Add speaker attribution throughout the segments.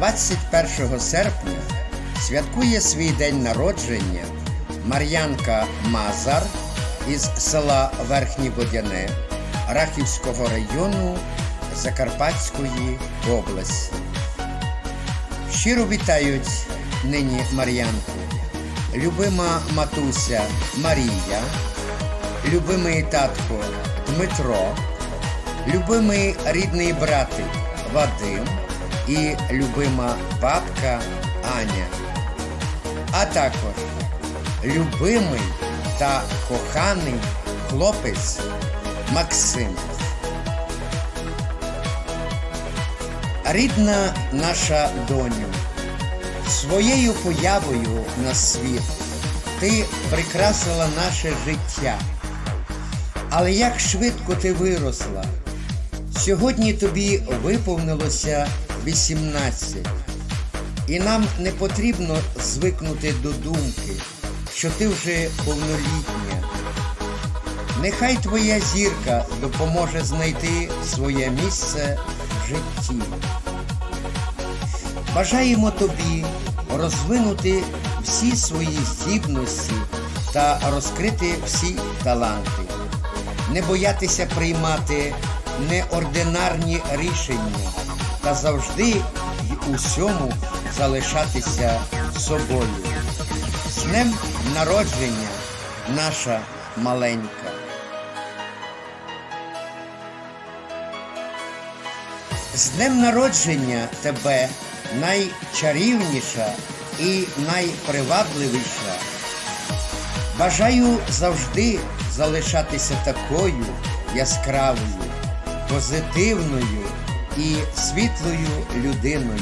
Speaker 1: 21 серпня святкує свій день народження Мар'янка Мазар із села Верхнє Водяне Рахівського району Закарпатської області. Щиро вітають нині Мар'янку, любима матуся Марія, любимий татко Дмитро, любимий рідний братик Вадим і любима бабка Аня, а також любимий та коханий хлопець Максим. Рідна наша доню, своєю появою на світ ти прикрасила наше життя. Але як швидко ти виросла. Сьогодні тобі виповнилося 18, і нам не потрібно звикнути до думки, що ти вже повнолітня. Нехай твоя зірка допоможе знайти своє місце в житті. Бажаємо тобі розвинути всі свої здібності та розкрити всі таланти, не боятися приймати неординарні рішення та завжди й усьому залишатися собою. З днем народження, наша маленька. З днем народження тебе найчарівніша і найпривабливіша. Бажаю завжди залишатися такою яскравою, позитивною і світлою людиною.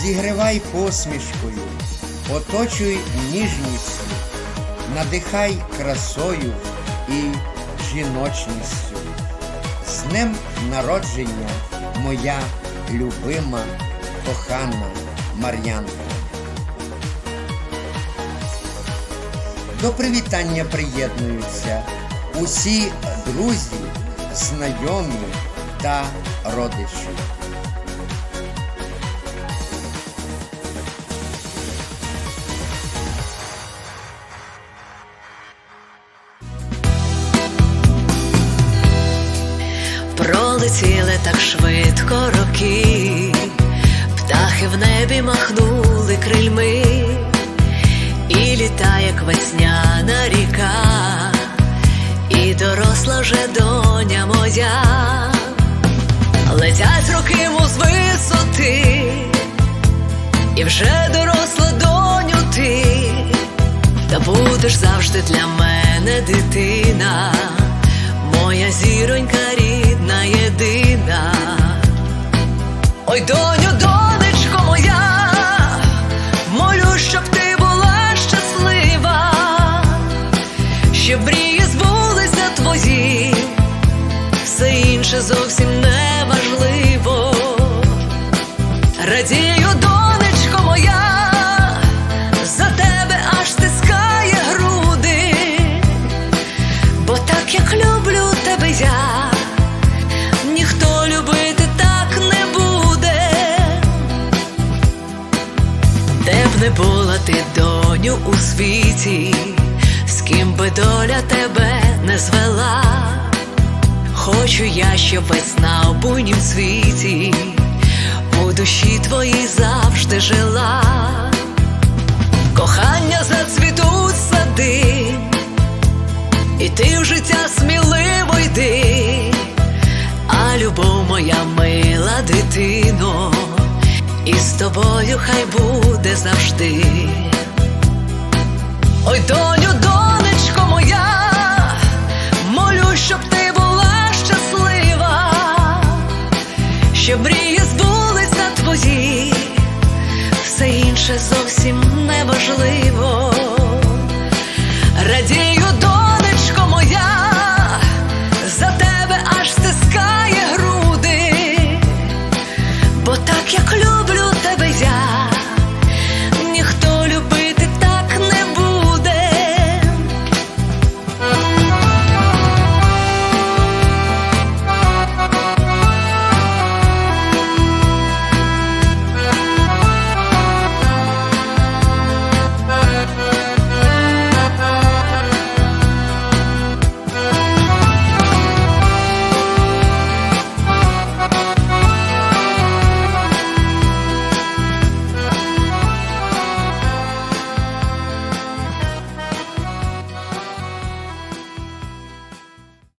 Speaker 1: Зігривай посмішкою, оточуй ніжністю, надихай красою і жіночністю. З днем народження, моя любима, кохана Мар'янка. До привітання приєднуються усі друзі, знайомі та родичі.
Speaker 2: Пролетіли так швидко роки, птахи в небі махнули крильми, і літа, як весняна ріка, і доросла вже доня моя, летять роки му з висоти, і вже доросла доню ти, та будеш завжди для мене дитина. Моя зіронька рідна, єдина. Ой, доню, Радію, донечко моя, за тебе аж стискає груди бо так як люблю тебе я, ніхто любити так не буде, де б не була ти, доню, у світі, з ким би доля тебе не звела. Хочу я, щоб весна в буйнім світі, у душі твоїй завжди жила, кохання зацвітуть сади. І ти в життя сміливо йди, а любов моя мила дитино, і з тобою хай буде завжди. Ой, доню, донечко вже зовсім неважливо.